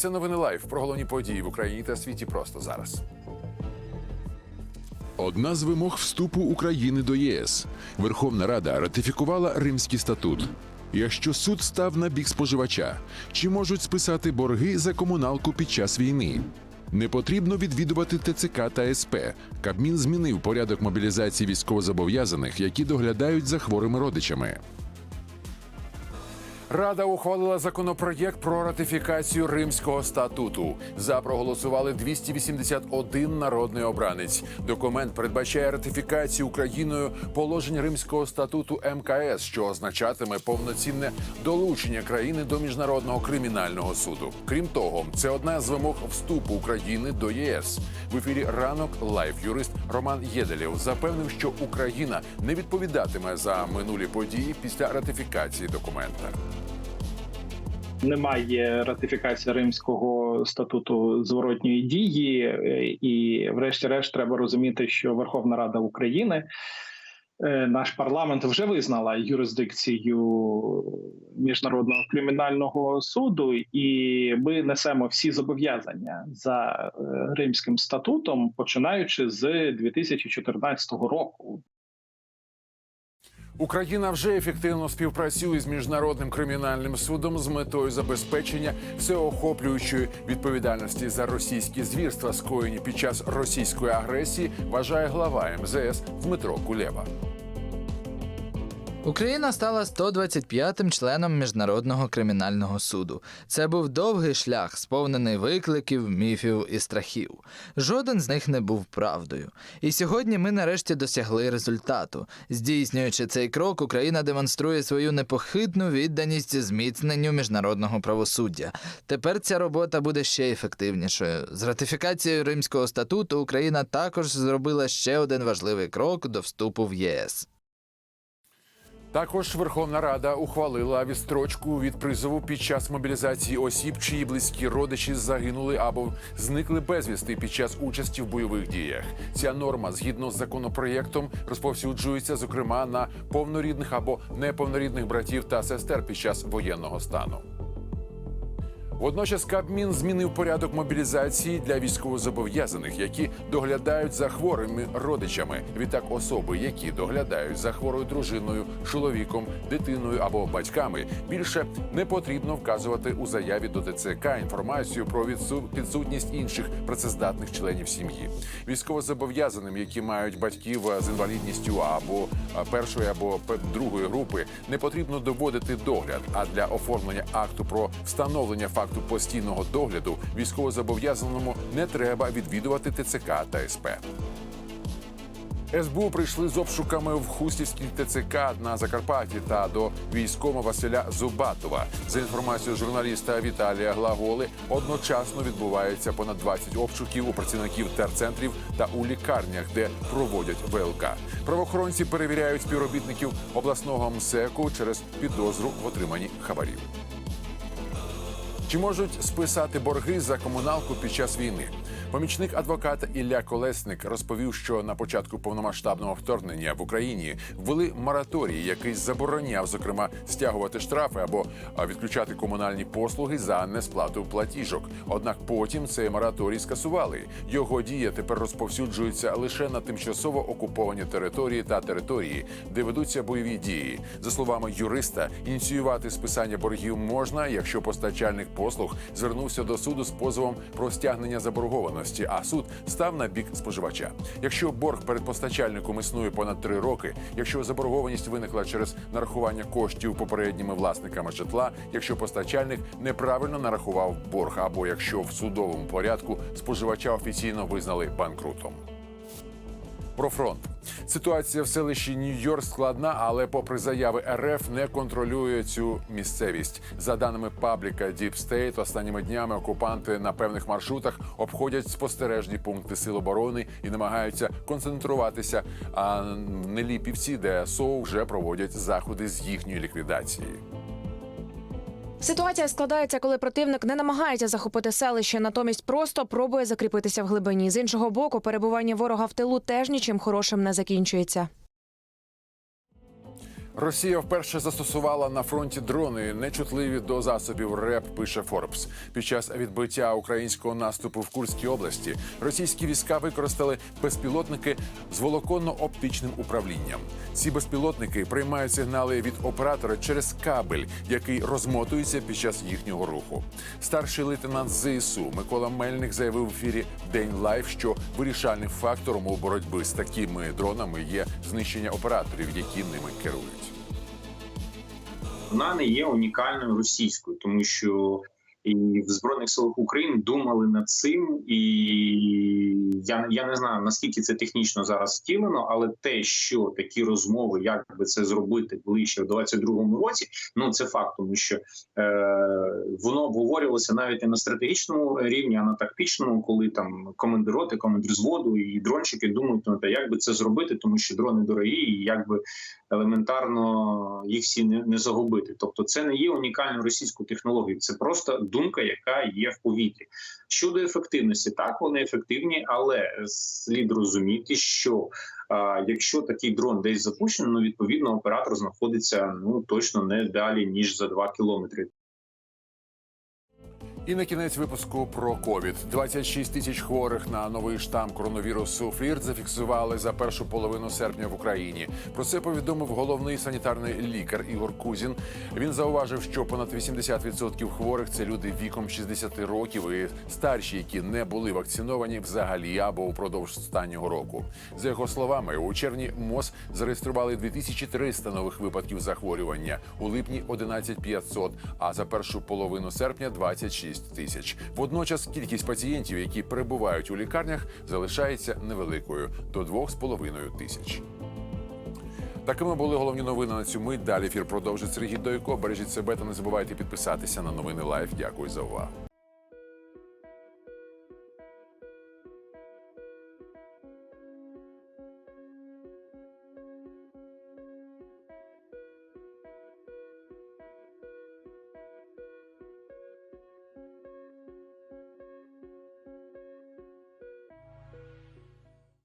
Це новини лайф про головні події в Україні та світі просто зараз. Одна з вимог вступу України до ЄС. Верховна Рада ратифікувала Римський статут. Якщо суд став на бік споживача, чи можуть списати борги за комуналку під час війни? Не потрібно відвідувати ТЦК та СП. Кабмін змінив порядок мобілізації військовозобов'язаних, які доглядають за хворими родичами. Рада ухвалила законопроєкт про ратифікацію Римського статуту. За проголосували 281 народний обранець. Документ передбачає ратифікацію Україною положень Римського статуту МКС, що означатиме повноцінне долучення країни до міжнародного кримінального суду. Крім того, це одна з вимог вступу України до ЄС. В ефірі ранок лайф юрист Роман Єделєв запевнив, що Україна не відповідатиме за минулі події після ратифікації документа. Немає ратифікації Римського статуту зворотньої дії, е, і, врешті-решт, треба розуміти, що Верховна Рада України, е, наш парламент вже визнала юрисдикцію міжнародного кримінального суду, і ми несемо всі зобов'язання за е, Римським статутом, починаючи з 2014 року. Україна вже ефективно співпрацює з міжнародним кримінальним судом з метою забезпечення всеохоплюючої відповідальності за російські звірства, скоєні під час російської агресії, вважає глава МЗС Дмитро Кулеба. Україна стала 125-м членом міжнародного кримінального суду. Це був довгий шлях, сповнений викликів, міфів і страхів. Жоден з них не був правдою. І сьогодні ми нарешті досягли результату. Здійснюючи цей крок, Україна демонструє свою непохитну відданість зміцненню міжнародного правосуддя. Тепер ця робота буде ще ефективнішою. З ратифікацією Римського статуту Україна також зробила ще один важливий крок до вступу в ЄС. Також Верховна Рада ухвалила відстрочку від призову під час мобілізації осіб, чиї близькі родичі загинули або зникли безвісти під час участі в бойових діях. Ця норма, згідно з законопроєктом, розповсюджується зокрема на повнорідних або неповнорідних братів та сестер під час воєнного стану. Водночас Кабмін змінив порядок мобілізації для військовозобов'язаних, які доглядають за хворими родичами. Відтак, особи, які доглядають за хворою дружиною, чоловіком, дитиною або батьками, більше не потрібно вказувати у заяві до ТЦК інформацію про відсу- відсутність інших працездатних членів сім'ї. Військовозобов'язаним, які мають батьків е, з інвалідністю або е, першої або другої групи, не потрібно доводити догляд. А для оформлення акту про встановлення факту постійного догляду військовозобов'язаному не треба відвідувати ТЦК та СП. СБУ прийшли з обшуками в Хустівській ТЦК на Закарпатті та до військома Василя Зубатова. За інформацією журналіста Віталія Глаголи, одночасно відбувається понад 20 обшуків у працівників терцентрів та у лікарнях, де проводять ВЛК. Правоохоронці перевіряють співробітників обласного МСЕКу через підозру в отриманні хабарів. Чи можуть списати борги за комуналку під час війни? Помічник адвоката Ілля Колесник розповів, що на початку повномасштабного вторгнення в Україні ввели мораторій, який забороняв, зокрема, стягувати штрафи або відключати комунальні послуги за несплату платіжок. Однак потім цей мораторій скасували. Його дія тепер розповсюджується лише на тимчасово окуповані території та території, де ведуться бойові дії. За словами юриста, ініціювати списання боргів можна, якщо постачальник послуг звернувся до суду з позовом про стягнення заборгованості, а суд став на бік споживача. Якщо борг перед постачальником існує понад три роки, якщо заборгованість виникла через нарахування коштів попередніми власниками житла, якщо постачальник неправильно нарахував борг, або якщо в судовому порядку споживача офіційно визнали банкрутом. Про фронт ситуація в селищі Нью-Йорк складна, але попри заяви РФ не контролює цю місцевість. За даними пабліка Deep State, останніми днями окупанти на певних маршрутах обходять спостережні пункти сил оборони і намагаються концентруватися. А в Неліпівці, де СОУ вже проводять заходи з їхньої ліквідації. Ситуація складається, коли противник не намагається захопити селище, натомість просто пробує закріпитися в глибині. З іншого боку, перебування ворога в тилу теж нічим хорошим не закінчується. Росія вперше застосувала на фронті дрони, нечутливі до засобів РЕП. Пише Форбс. Під час відбиття українського наступу в Курській області російські війська використали безпілотники з волоконно-оптичним управлінням. Ці безпілотники приймають сигнали від оператора через кабель, який розмотується під час їхнього руху. Старший лейтенант ЗСУ Микола Мельник заявив в ефірі День Лайф, що вирішальним фактором у боротьбі з такими дронами є знищення операторів, які ними керують. Вона не є унікальною російською, тому що і в збройних силах України думали над цим, і я я не знаю наскільки це технічно зараз втілено, але те, що такі розмови, як би це зробити ближче в 22-му році, ну це факт, тому що е, воно обговорювалося навіть не на стратегічному рівні, а на тактичному, коли там командир роти, командир зводу і дрончики думають на те, як би це зробити, тому що дрони дорогі, і як би елементарно їх всі не, не загубити. Тобто, це не є унікальною російською технологією, це просто думка, яка є в повітрі. Щодо ефективності, так вони ефективні, але слід розуміти, що а, якщо такий дрон десь запущений, ну відповідно оператор знаходиться ну точно не далі ніж за 2 кілометри. І на кінець випуску про ковід. 26 тисяч хворих на новий штам коронавірусу флірт зафіксували за першу половину серпня в Україні. Про це повідомив головний санітарний лікар Ігор Кузін. Він зауважив, що понад 80% хворих це люди віком 60 років і старші, які не були вакциновані взагалі або упродовж останнього року. За його словами, у червні МОЗ зареєстрували 2300 нових випадків захворювання, у липні 11500, а за першу половину серпня 26 тисяч. Водночас кількість пацієнтів, які перебувають у лікарнях, залишається невеликою до 2,5 тисяч. Такими були головні новини на цю мить. Далі ефір продовжить Сергій Дойко. Бережіть себе та не забувайте підписатися на новини Лайф. Дякую за увагу.